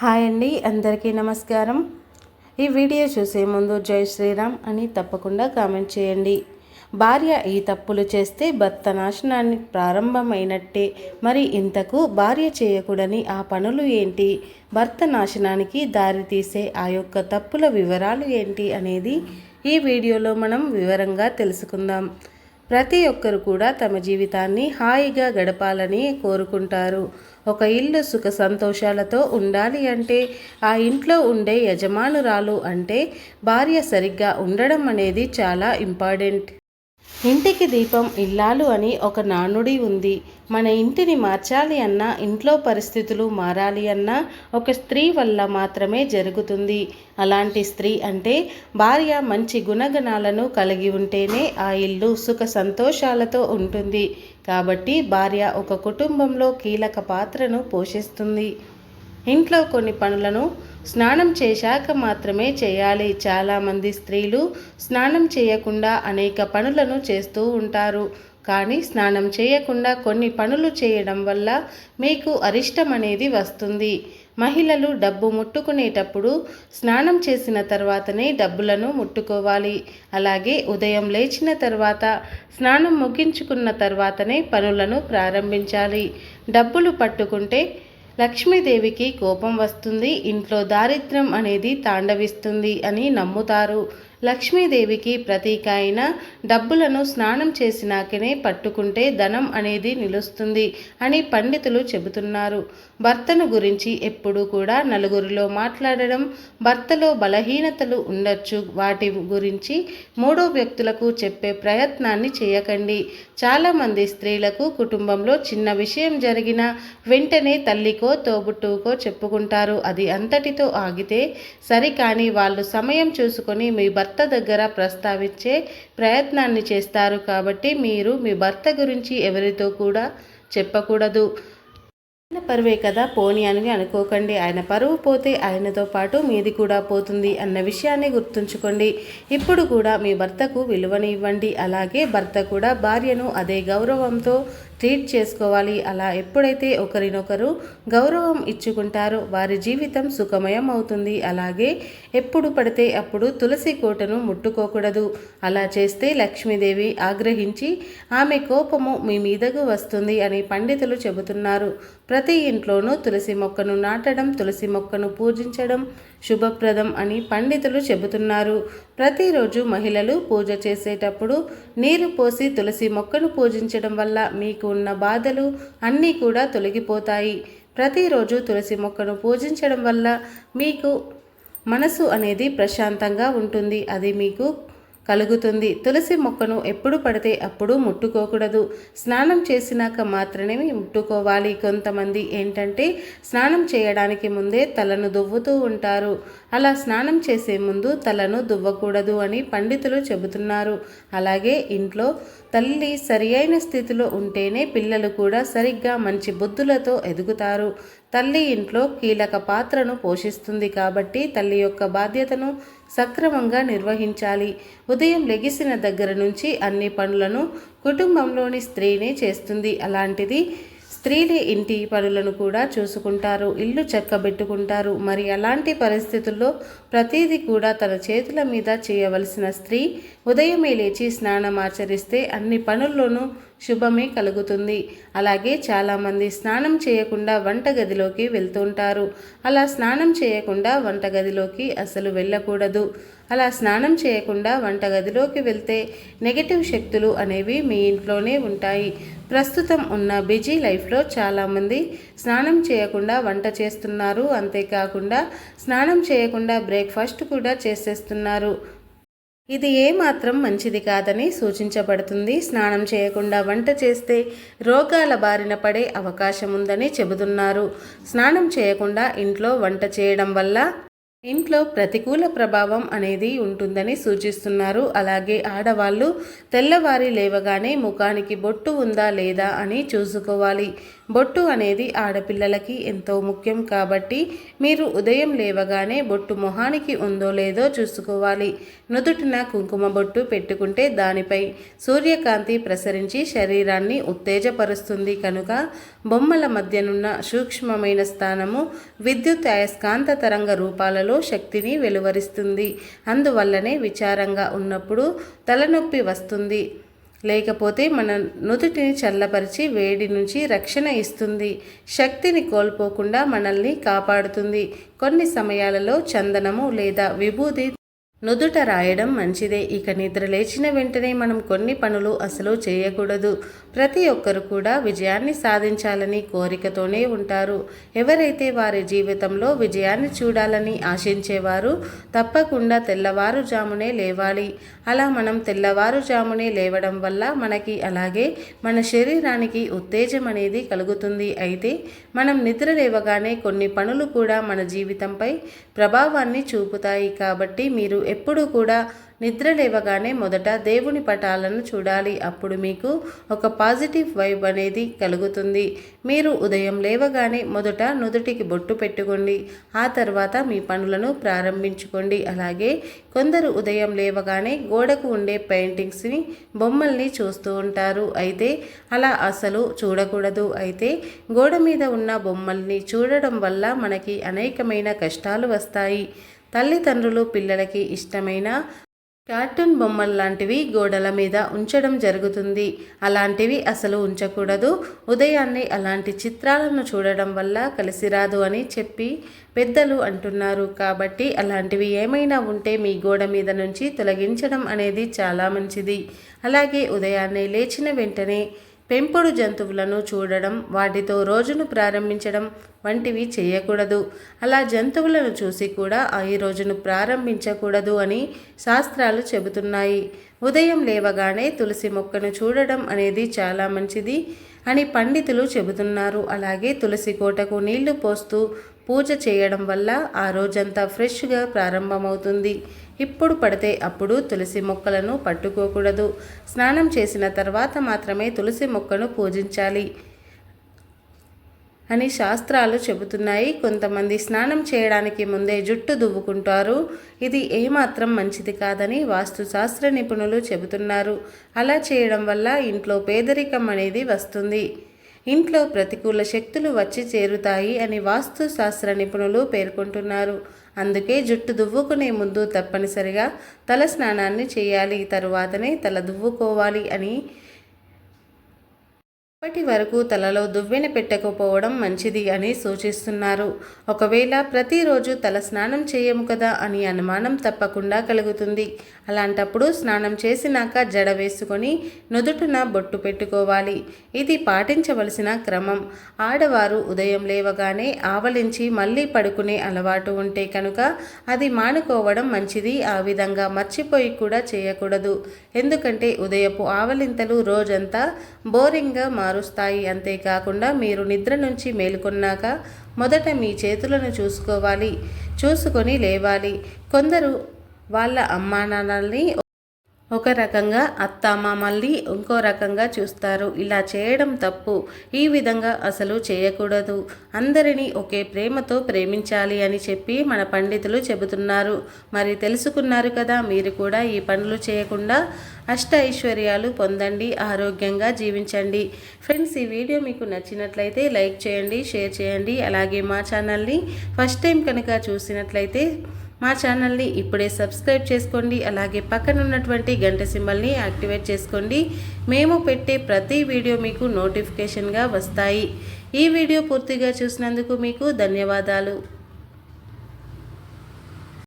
Hi అండి అందరికీ నమస్కారం. ఈ వీడియో చూసే ముందు జై శ్రీరామ్ అని తప్పకుండా కామెంట్ చేయండి. భార్య ఈ తప్పులు చేస్తే భర్త నాశనాన్ని ప్రారంభమైనట్టే. మరి ఇంతకు భార్య చేయకూడని ఆ పనులు ఏంటి? భర్త నాశనానికి దారితీసే ఆ యొక్క తప్పుల వివరాలు ఏంటి అనేది ఈ వీడియోలో మనం వివరంగా తెలుసుకుందాం. ప్రతి ఒక్కరు కూడా తమ జీవితాన్ని హాయిగా గడపాలని కోరుకుంటారు. ఒక ఇల్లు సుఖ సంతోషాలతో ఉండాలి అంటే ఆ ఇంట్లో ఉండే యజమానురాలు అంటే భార్య సరిగ్గా ఉండడం అనేది చాలా ఇంపార్టెంట్. ఇంటికి దీపం ఇల్లాలు అని ఒక నానుడి ఉంది. మన ఇంటిని మార్చాలి అన్నా ఇంట్లో పరిస్థితులు మారాలి అన్నా ఒక స్త్రీ వల్ల మాత్రమే జరుగుతుంది. అలాంటి స్త్రీ అంటే భార్య మంచి గుణగణాలను కలిగి ఉంటేనే ఆ ఇల్లు సుఖ సంతోషాలతో ఉంటుంది. కాబట్టి భార్య ఒక కుటుంబంలో కీలక పాత్రను పోషిస్తుంది. ఇంట్లో కొన్ని పనులను స్నానం చేశాక మాత్రమే చేయాలి. చాలామంది స్త్రీలు స్నానం చేయకుండా అనేక పనులను చేస్తూ ఉంటారు. కానీ స్నానం చేయకుండా కొన్ని పనులు చేయడం వల్ల మీకు అరిష్టం అనేది వస్తుంది. మహిళలు డబ్బు ముట్టుకునేటప్పుడు స్నానం చేసిన తర్వాతనే డబ్బులను ముట్టుకోవాలి. అలాగే ఉదయం లేచిన తర్వాత స్నానం ముగించుకున్న తర్వాతనే పనులను ప్రారంభించాలి. డబ్బులు పట్టుకుంటే లక్ష్మీదేవికి కోపం వస్తుంది ఇంట్లో దారిద్ర్యం అనేది తాండవిస్తుంది అని నమ్ముతారు. లక్ష్మీదేవికి ప్రతీక అయిన డబ్బులను స్నానం చేసినాకనే పట్టుకుంటే ధనం అనేది నిలుస్తుంది అని పండితులు చెబుతున్నారు. భర్తను గురించి ఎప్పుడూ కూడా నలుగురిలో మాట్లాడడం భర్తలో బలహీనతలు ఉండొచ్చు. వాటి గురించి మూడో వ్యక్తులకు చెప్పే ప్రయత్నాన్ని చేయకండి. చాలామంది స్త్రీలకు కుటుంబంలో చిన్న విషయం జరిగిన వెంటనే తల్లికో తోబుట్టుకో చెప్పుకుంటారు. అది అంతటితో ఆగితే సరికాని వాళ్ళు సమయం చూసుకొని మీ భర్త భర్త దగ్గర ప్రస్తావించే ప్రయత్నాన్ని చేస్తారు కాబట్టి మీరు మీ భర్త గురించి ఎవరితో కూడా చెప్పకూడదు. ఆయన పరువే కదా పోని అని అనుకోకండి. ఆయన పరువు పోతే ఆయనతో పాటు మీది కూడా పోతుంది అన్న విషయాన్ని గుర్తుంచుకోండి. ఇప్పుడు కూడా మీ భర్తకు విలువని ఇవ్వండి. అలాగే భర్త కూడా భార్యను అదే గౌరవంతో ట్రీట్ చేసుకోవాలి. అలా ఎప్పుడైతే ఒకరినొకరు గౌరవం ఇచ్చుకుంటారో వారి జీవితం సుఖమయం అవుతుంది అలాగే ఎప్పుడు పడితే అప్పుడు తులసి కోటను ముట్టుకోకూడదు. అలా చేస్తే లక్ష్మీదేవి ఆగ్రహించి ఆమె కోపము మీ మీదకు వస్తుంది అని పండితులు చెబుతున్నారు. ప్రతి ఇంట్లోనూ తులసి మొక్కను నాటడం తులసి మొక్కను పూజించడం శుభప్రదం అని పండితులు చెబుతున్నారు. ప్రతిరోజు మహిళలు పూజ చేసేటప్పుడు నీరు పోసి తులసి మొక్కను పూజించడం వల్ల మీకు ఉన్న బాధలు అన్నీ కూడా తొలగిపోతాయి. ప్రతిరోజు తులసి మొక్కను పూజించడం వల్ల మీకు మనసు అనేది ప్రశాంతంగా ఉంటుంది. అది మీకు కలుగుతుంది. తులసి మొక్కను ఎప్పుడు పడితే అప్పుడు ముట్టుకోకూడదు. స్నానం చేసినాక మాత్రమే ముట్టుకోవాలి. కొంతమంది ఏంటంటే స్నానం చేయడానికి ముందే తలను దువ్వుతూ ఉంటారు. అలా స్నానం చేసే ముందు తలను దువ్వకూడదు అని పండితులు చెబుతున్నారు. అలాగే ఇంట్లో తల్లి సరి అయిన స్థితిలో ఉంటేనే పిల్లలు కూడా సరిగ్గా మంచి బుద్ధులతో ఎదుగుతారు. తల్లి ఇంట్లో కీలక పాత్రను పోషిస్తుంది కాబట్టి తల్లి యొక్క బాధ్యతను సక్రమంగా నిర్వహించాలి. ఉదయం లెగిసిన దగ్గర నుంచి అన్ని పనులను కుటుంబంలోని స్త్రీనే చేస్తుంది. అలాంటిది స్త్రీలే ఇంటి పనులను కూడా చూసుకుంటారు ఇల్లు చక్కబెట్టుకుంటారు. మరి అలాంటి పరిస్థితుల్లో ప్రతిదీ కూడా తన చేతుల మీద చేయవలసిన స్త్రీ ఉదయమే లేచి స్నానం ఆచరిస్తే అన్ని పనుల్లోనూ శుభమే కలుగుతుంది. అలాగే చాలామంది స్నానం చేయకుండా వంటగదిలోకి వెళ్తుంటారు. అలా స్నానం చేయకుండా వంటగదిలోకి అసలు వెళ్ళకూడదు. అలా స్నానం చేయకుండా వంటగదిలోకి వెళ్తే నెగటివ్ శక్తులు అనేవి మీ ఇంట్లోనే ఉంటాయి. ప్రస్తుతం ఉన్న బిజీ లైఫ్లో చాలామంది స్నానం చేయకుండా వంట చేస్తున్నారు. అంతేకాకుండా స్నానం చేయకుండా బ్రేక్ఫాస్ట్ కూడా చేసేస్తున్నారు. ఇది ఏమాత్రం మంచిది కాదని సూచించబడుతుంది. స్నానం చేయకుండా వంట చేస్తే రోగాల బారిన పడే అవకాశం ఉందని చెబుతున్నారు. స్నానం చేయకుండా ఇంట్లో వంట చేయడం వల్ల ఇంట్లో ప్రతికూల ప్రభావం అనేది ఉంటుందని సూచిస్తున్నారు. అలాగే ఆడవాళ్ళు తెల్లవారి లేవగానే ముఖానికి బొట్టు ఉందా లేదా అని చూసుకోవాలి. బొట్టు అనేది ఆడపిల్లలకి ఎంతో ముఖ్యం కాబట్టి మీరు ఉదయం లేవగానే బొట్టు మొహానికి ఉందో లేదో చూసుకోవాలి. నుదుటిన కుంకుమ బొట్టు పెట్టుకుంటే దానిపై సూర్యకాంతి ప్రసరించి శరీరాన్ని ఉత్తేజపరుస్తుంది కనుక బొమ్మల మధ్యనున్న సూక్ష్మమైన స్థానము విద్యుత్ అయస్కాంత తరంగ రూపాలలో శక్తిని వెలువరిస్తుంది. అందువల్లనే విచారంగా ఉన్నప్పుడు తలనొప్పి వస్తుంది. లేకపోతే మన నుదుటిని చల్లపరిచి వేడి నుంచి రక్షణ ఇస్తుంది. శక్తిని కోల్పోకుండా మనల్ని కాపాడుతుంది. కొన్ని సమయాలలో చందనము లేదా విభూది నుదుట రాయడం మంచిదే. ఇక నిద్ర లేచిన వెంటనే మనం కొన్ని పనులు అసలు చేయకూడదు. ప్రతి ఒక్కరు కూడా విజయాన్ని సాధించాలని కోరికతోనే ఉంటారు. ఎవరైతే వారి జీవితంలో విజయాన్ని చూడాలని ఆశించేవారు తప్పకుండా తెల్లవారుజామునే లేవాలి. అలా మనం తెల్లవారుజామునే లేవడం వల్ల మనకి అలాగే మన శరీరానికి ఉత్తేజం అనేది కలుగుతుంది. అయితే మనం నిద్ర లేవగానే కొన్ని పనులు కూడా మన జీవితంపై ప్రభావాన్ని చూపుతాయి. కాబట్టి మీరు ఎప్పుడూ కూడా నిద్ర లేవగానే మొదట దేవుని పటాలను చూడాలి. అప్పుడు మీకు ఒక పాజిటివ్ వైబ్ అనేది కలుగుతుంది. మీరు ఉదయం లేవగానే మొదట నుదుటికి బొట్టు పెట్టుకోండి. ఆ తర్వాత మీ పనులను ప్రారంభించుకోండి. అలాగే కొందరు ఉదయం లేవగానే గోడకు ఉండే పెయింటింగ్స్ని బొమ్మల్ని చూస్తూ ఉంటారు. అయితే అలా అసలు చూడకూడదు. అయితే గోడ మీద ఉన్న బొమ్మల్ని చూడడం వల్ల మనకి అనేకమైన కష్టాలు వస్తాయి. తల్లిదండ్రులు పిల్లలకి ఇష్టమైన కార్టూన్ బొమ్మలు లాంటివి గోడల మీద ఉంచడం జరుగుతుంది. అలాంటివి అసలు ఉంచకూడదు. ఉదయాన్నే అలాంటి చిత్రాలను చూడడం వల్ల కలిసి రాదు అని చెప్పి పెద్దలు అంటున్నారు. కాబట్టి అలాంటివి ఏమైనా ఉంటే మీ గోడ మీద నుంచి తొలగించడం అనేది చాలా మంచిది. అలాగే ఉదయాన్నే లేచిన వెంటనే పెంపుడు జంతువులను చూడడం వాటితో రోజును ప్రారంభించడం వంటివి చేయకూడదు. అలా జంతువులను చూసి కూడా ఈ రోజును ప్రారంభించకూడదు అని శాస్త్రాలు చెబుతున్నాయి. ఉదయం లేవగానే తులసి మొక్కను చూడడం అనేది చాలా మంచిది అని పండితులు చెబుతున్నారు. అలాగే తులసి కోటకు నీళ్ళు పోస్తూ పూజ చేయడం వల్ల ఆ రోజంతా ఫ్రెష్గా ప్రారంభమవుతుంది. ఇప్పుడు పడితే అప్పుడు తులసి మొక్కలను పట్టుకోకూడదు. స్నానం చేసిన తర్వాత మాత్రమే తులసి మొక్కను పూజించాలి అని శాస్త్రాలు చెబుతున్నాయి. కొంతమంది స్నానం చేయడానికి ముందే జుట్టు దువ్వుకుంటారు. ఇది ఏమాత్రం మంచిది కాదని వాస్తుశాస్త్ర నిపుణులు చెబుతున్నారు. అలా చేయడం వల్ల ఇంట్లో పేదరికం అనేది వస్తుంది. ఇంట్లో ప్రతికూల శక్తులు వచ్చి చేరుతాయి అని వాస్తు శాస్త్ర నిపుణులు పేర్కొంటున్నారు. అందుకే జుట్టు దువ్వుకునే ముందు తప్పనిసరిగా తల స్నానాన్ని చేయాలి తరువాతనే తల దువ్వుకోవాలి అని ఇప్పటి వరకు తలలో దువ్వెన పెట్టకపోవడం మంచిది అని సూచిస్తున్నారు. ఒకవేళ ప్రతిరోజు తల స్నానం చేయము కదా అని అనుమానం తప్పకుండా కలుగుతుంది. అలాంటప్పుడు స్నానం చేసినాక జడ వేసుకొని నుదుటున బొట్టు పెట్టుకోవాలి. ఇది పాటించవలసిన క్రమం. ఆడవారు ఉదయం లేవగానే ఆవలించి మళ్ళీ పడుకునే అలవాటు ఉంటే కనుక అది మానుకోవడం మంచిది. ఆ విధంగా మర్చిపోయి కూడా చేయకూడదు. ఎందుకంటే ఉదయపు ఆవలింతలు రోజంతా బోరింగ్గా మారుస్తాయి. అంతేకాకుండా మీరు నిద్ర నుంచి మేలుకొన్నాక మొదట మీ చేతులను చూసుకోవాలి. చూసుకొని లేవాలి. కొందరు వాళ్ళ అమ్మా నాన్నల్ని ఒక రకంగా అత్తామామల్ని ఇంకో రకంగా చూస్తారు. ఇలా చేయడం తప్పు. ఈ విధంగా అసలు చేయకూడదు. అందరినీ ఒకే ప్రేమతో ప్రేమించాలి అని చెప్పి మన పండితులు చెబుతున్నారు. మరి తెలుసుకున్నారు కదా మీరు కూడా ఈ పనులు చేయకుండా అష్ట ఐశ్వర్యాలు పొందండి ఆరోగ్యంగా జీవించండి. ఫ్రెండ్స్ ఈ వీడియో మీకు నచ్చినట్లయితే లైక్ చేయండి షేర్ చేయండి. అలాగే మా ఛానల్ని ఫస్ట్ టైం కనుక చూసినట్లయితే మా ఛానల్ని ఇప్పుడే సబ్స్క్రైబ్ చేసుకోండి అలాగే పక్కన ఉన్నటువంటి గంట సింబల్ని యాక్టివేట్ చేసుకోండి. మేము పెట్టే ప్రతి వీడియో మీకు నోటిఫికేషన్గా వస్తాయి. ఈ వీడియో పూర్తిగా చూసినందుకు మీకు ధన్యవాదాలు.